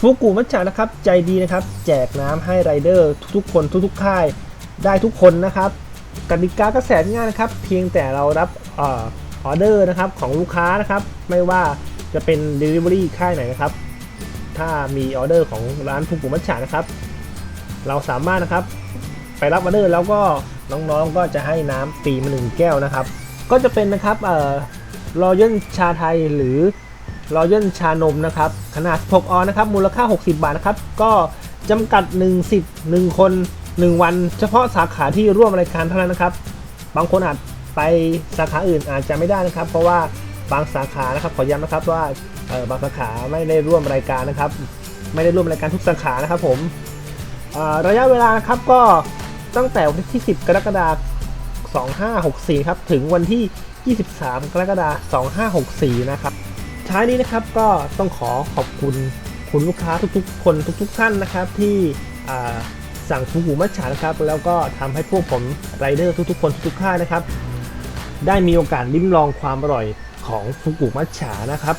ฟุกุมัชชานะครับใจดีนะครับ แจกน้ำให้ไรเดอร์ทุกๆ คนทุกๆค่ายได้ทุกคนนะครับกติกาก็แสนง่ายนะครับ เพียงแต่เรารับออออเดอร์นะครับของลูกค้านะครับ ไม่ว่าจะเป็น Delivery ค่ายไหนนะครับ ถ้ามีออเดอร์ของร้านฟุกุมัชชานะครับ เราสามารถนะครับไปรับออเดอร์แล้วก็น้องๆก็จะให้น้ำฟรีมาหนึ่งแก้วนะครับ ก็จะเป็นนะครับเอ่อรอยัลชาไทยหรือ รอยัลชานมนะครับ ขนาด 6 ออนนะครับ มูลค่า 60 บาทนะครับ ก็จำกัด1สิทธิ์1คน 1 วัน เฉพาะสาขาที่ร่วมรายการเท่านั้นนะครับ บางคนอาจไปสาขาอื่นอาจจะไม่ได้นะครับ เพราะว่าบางสาขานะครับขอย้ำนะครับว่าบางสาขาไม่ได้ร่วมรายการนะครับ ไม่ได้ร่วมรายการทุกสาขานะครับผมระยะเวลานะครับก็ตั้งแต่วันที่ 10 กรกฎาคม2564 ครับ ถึงวันที่ 23 กรกฎาคม2564 นะครับ ท้ายนี้นะครับก็ต้องขอขอบคุณคุณลูกค้าทุกๆ คนทุก ๆ ท่านนะครับ ที่สั่งฟูกุมัชฉานะครับ แล้วก็ทำให้พวกผมไรเดอร์ทุกๆ คนทุกๆค่ายนะครับ ได้มีโอกาสลิ้มลองความอร่อยของฟูกุมัชฉานะครับ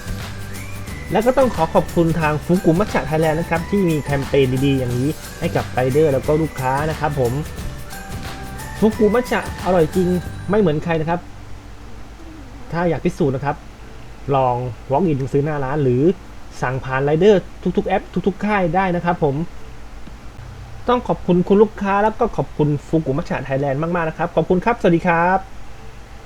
แล้วก็ต้องขอขอบคุณทางฟูกุมัชฉะไทยแลนด์นะครับ ที่มีแคมเปญดีๆ อย่างนี้ให้กับไรเดอร์แล้วก็ลูกค้านะครับผมฟูกุมัชฉะอร่อยจริงไม่เหมือนใครนะครับ ถ้าอยากพิสูจน์นะครับ ลอง walk in ซื้อหน้าร้านหรือสั่งผ่านไรเดอร์ทุกๆ แอป ทุกๆ ค่ายได้นะครับผม ต้องขอบคุณคุณลูกค้าแล้วก็ขอบคุณฟูกุมัชชาไทยแลนด์มาก ๆ นะครับ ขอบคุณครับ สวัสดีครับ